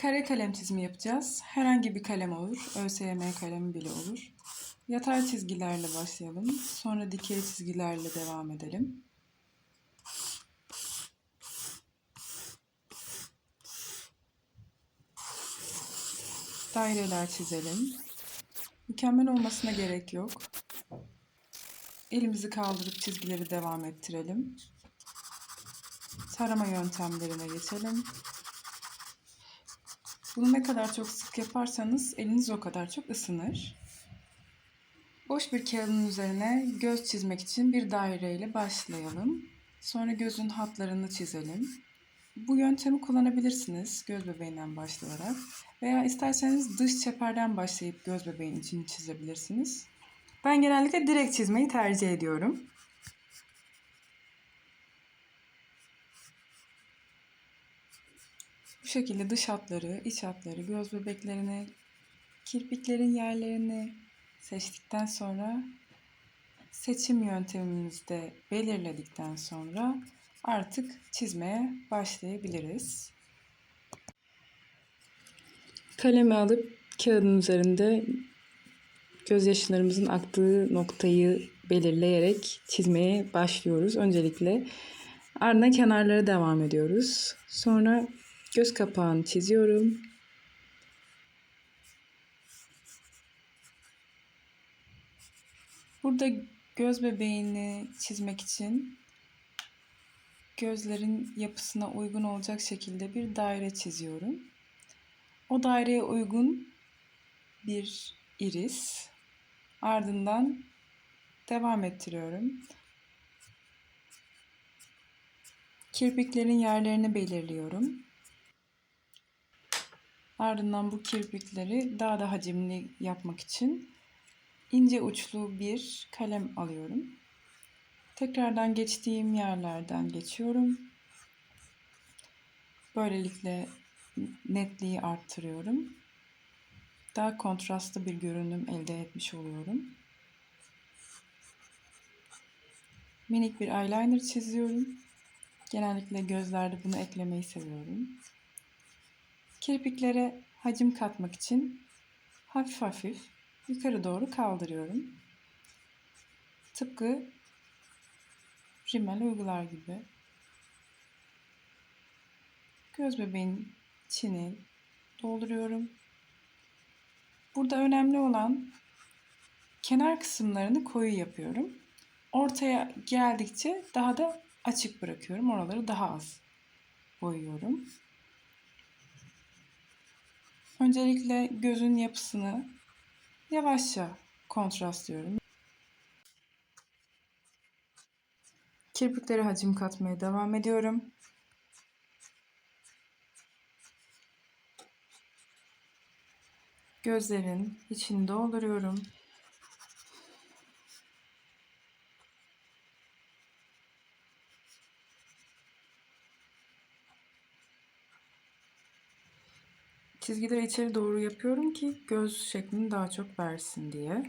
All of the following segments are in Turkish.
Kare kalem çizimi yapacağız. Herhangi bir kalem olur. ÖSYM kalemi bile olur. Yatay çizgilerle başlayalım. Sonra dikey çizgilerle devam edelim. Daireler çizelim. Mükemmel olmasına gerek yok. Elimizi kaldırıp çizgileri devam ettirelim. Tarama yöntemlerine geçelim. Bunu ne kadar çok sık yaparsanız eliniz o kadar çok ısınır. Boş bir kağıdın üzerine göz çizmek için bir daire ile başlayalım. Sonra gözün hatlarını çizelim. Bu yöntemi kullanabilirsiniz göz bebeğinden başlayarak. Veya isterseniz dış çeperden başlayıp göz bebeğin içini çizebilirsiniz. Ben genellikle direkt çizmeyi tercih ediyorum. Bu şekilde dış hatları, iç hatları, göz bebeklerini, kirpiklerin yerlerini seçtikten sonra seçim yöntemimizi de belirledikten sonra artık çizmeye başlayabiliriz. Kalemi alıp kağıdın üzerinde gözyaşlarımızın aktığı noktayı belirleyerek çizmeye başlıyoruz. Öncelikle ardından kenarlara devam ediyoruz. Sonra göz kapağını çiziyorum. Burada göz bebeğini çizmek için gözlerin yapısına uygun olacak şekilde bir daire çiziyorum. O daireye uygun bir iris. Ardından devam ettiriyorum. Kirpiklerin yerlerini belirliyorum. Ardından bu kirpikleri daha da hacimli yapmak için ince uçlu bir kalem alıyorum. Tekrardan geçtiğim yerlerden geçiyorum. Böylelikle netliği arttırıyorum. Daha kontrastlı bir görünüm elde etmiş oluyorum. Minik bir eyeliner çiziyorum. Genellikle gözlerde bunu eklemeyi seviyorum. Kirpiklere hacim katmak için hafif hafif yukarı doğru kaldırıyorum. Tıpkı rimel uygular gibi. Göz bebeğin içini dolduruyorum. Burada önemli olan kenar kısımlarını koyu yapıyorum. Ortaya geldikçe daha da açık bırakıyorum. Oraları daha az boyuyorum. Öncelikle gözün yapısını yavaşça kontrastlıyorum. Kirpiklere hacim katmaya devam ediyorum. Gözlerin içini dolduruyorum. Çizgileri içeri doğru yapıyorum ki göz şeklini daha çok versin diye.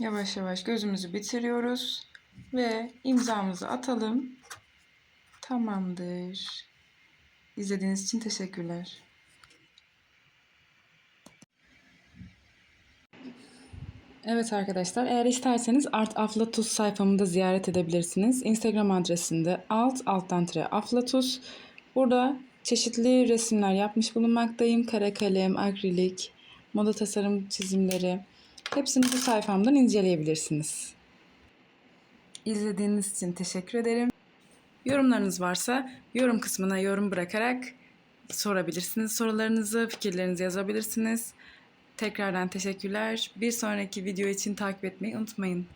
Yavaş yavaş gözümüzü bitiriyoruz ve imzamızı atalım. Tamamdır. İzlediğiniz için teşekkürler. Evet arkadaşlar eğer isterseniz Art Aflatus sayfamı da ziyaret edebilirsiniz. Instagram adresinde alt alttan tire aflatus. Burada çeşitli resimler yapmış bulunmaktayım. Kare kalem, akrilik, moda tasarım çizimleri. Hepsini bu sayfamdan inceleyebilirsiniz. İzlediğiniz için teşekkür ederim. Yorumlarınız varsa yorum kısmına yorum bırakarak sorabilirsiniz. Sorularınızı, fikirlerinizi yazabilirsiniz. Tekrardan teşekkürler. Bir sonraki video için takip etmeyi unutmayın.